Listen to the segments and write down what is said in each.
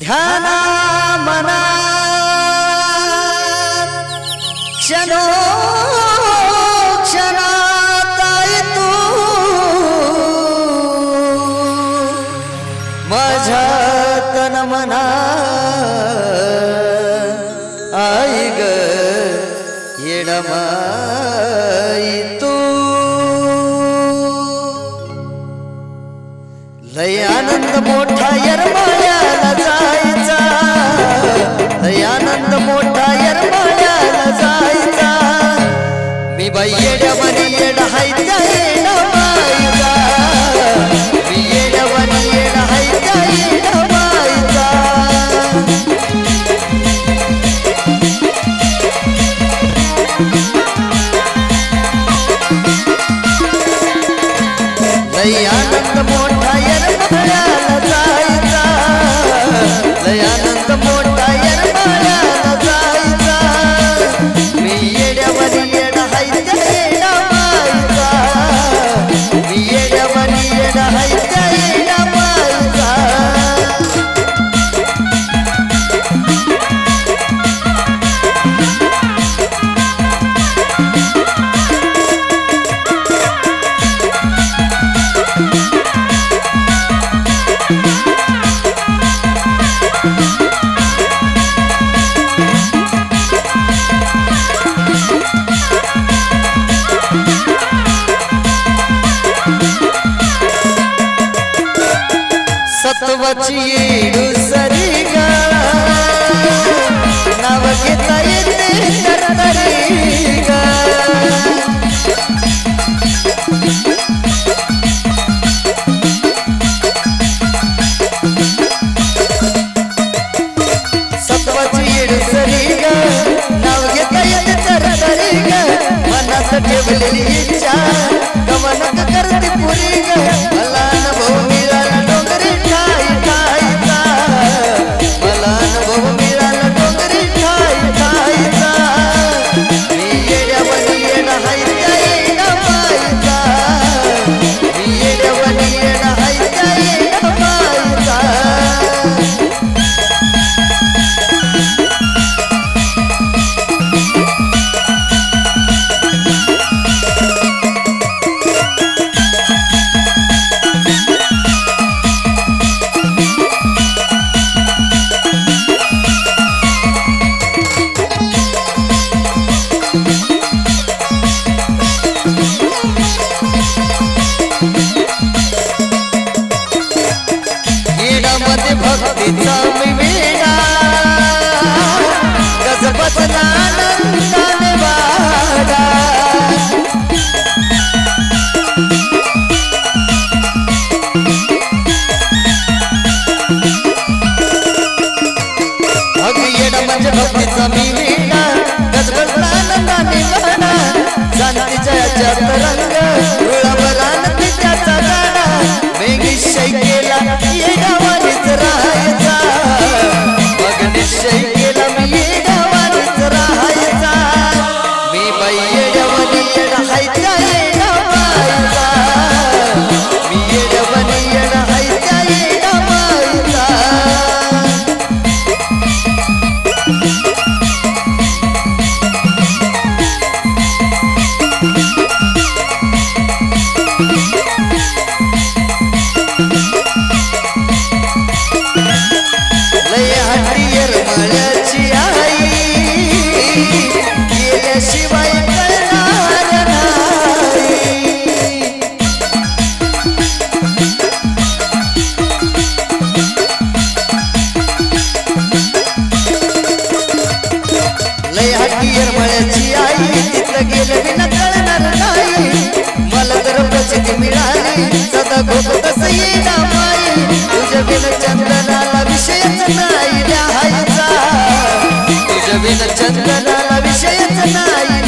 ध्याना मना क्षणो क्षणाताय तू माझ्या तन मना आई ग येणमाई तू लय आनंद मोठा यरमाया Hey, Anand ಶಿವ नवीन चंदनाला विषयच नाही.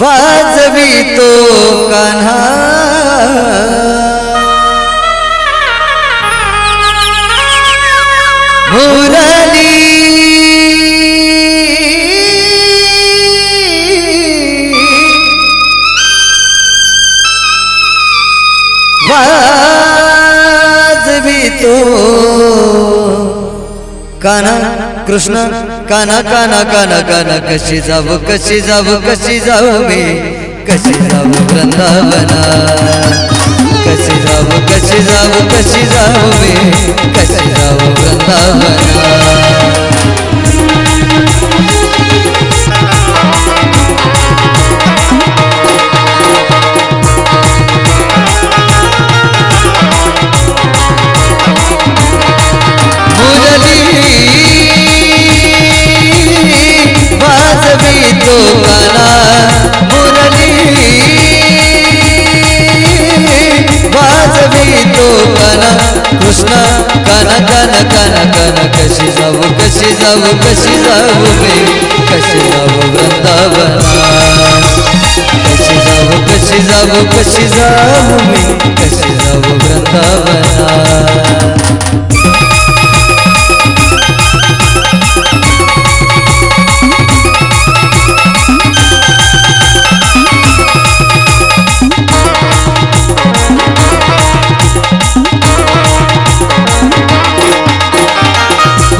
वाजवितो कान्हा. मुरली. वाजवितो कान्हा. कृष्ण. काना काना काना काना कशी जाव कशी जाव कशी जाव मी? कशी जाऊ वृंदावना? कशी जाव कशी जाव कशी जाव मी? कशी जाऊ वृंदावना? ಭೂಮಿ ಕಸಿದವು ಬೃಂದಾವನ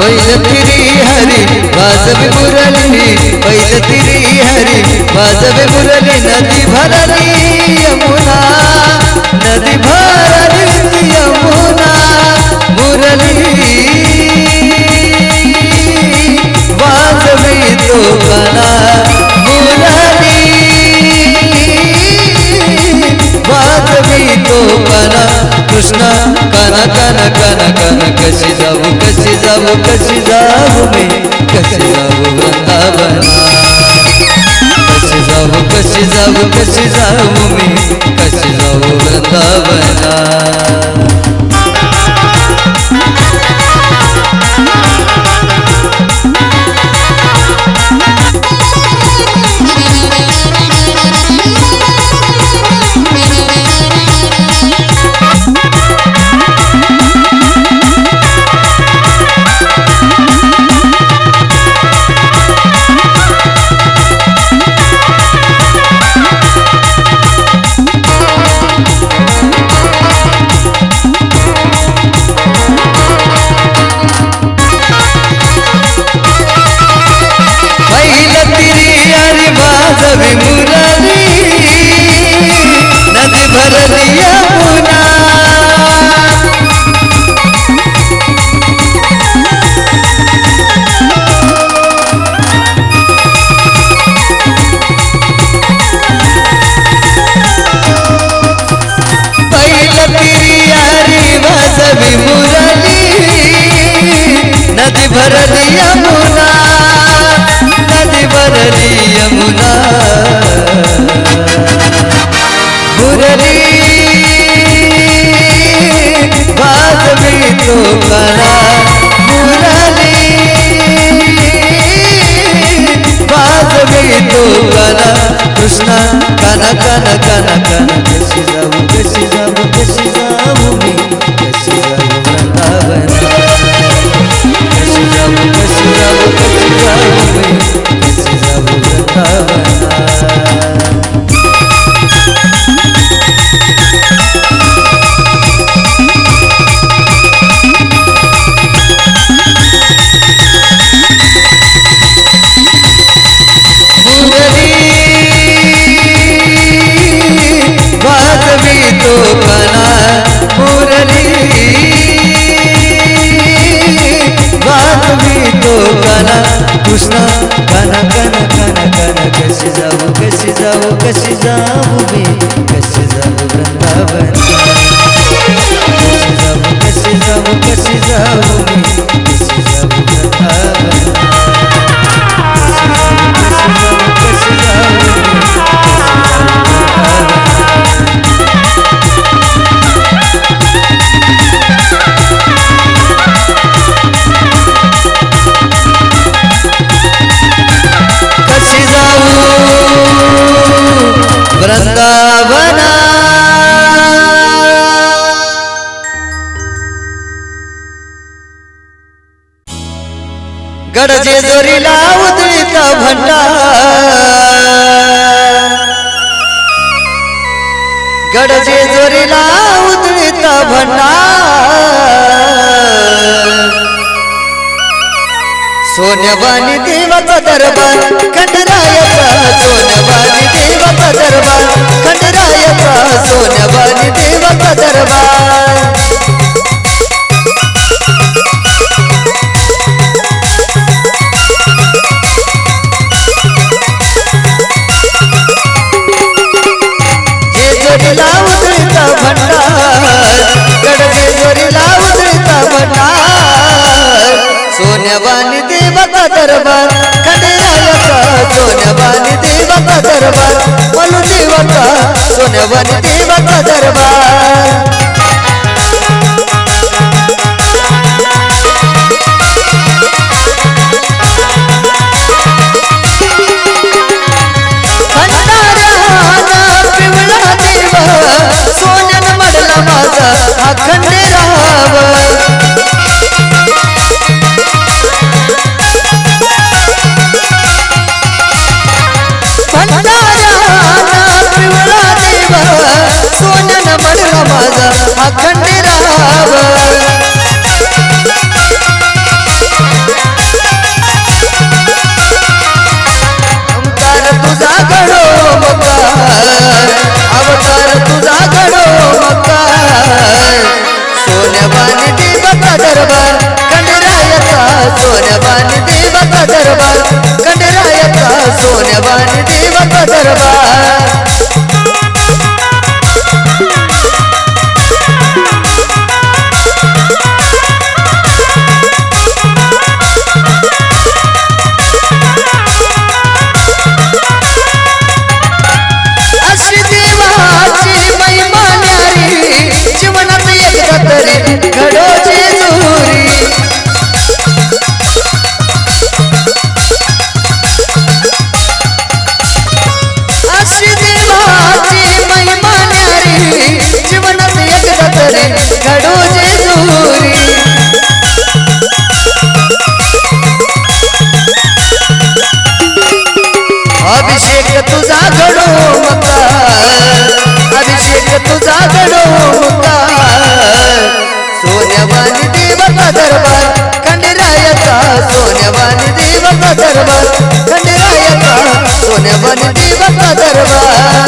ವೈಲತಿರಿ ಹರಿ ವಾಸವಿ ಮುರಳಿ ವೈಲತಿರಿ ಹರಿ ವಾಸವಿ ಮುರಳಿ दोरीला उधळीचा भंडार। गडजे जोरीला उधळीचा भंडा सोनवानी देवाचा दरबार खंडरायाचा सोनवानी देवाचा दरबार मनु देवता सोनवन देवाचा दरबार? चढवता सोन्यावानी देवाचा दरबार खंडरायाचा सोन्यावानी देवाचा दरबार खंडरायाचा सोन्यावानी देवाचा दरबार.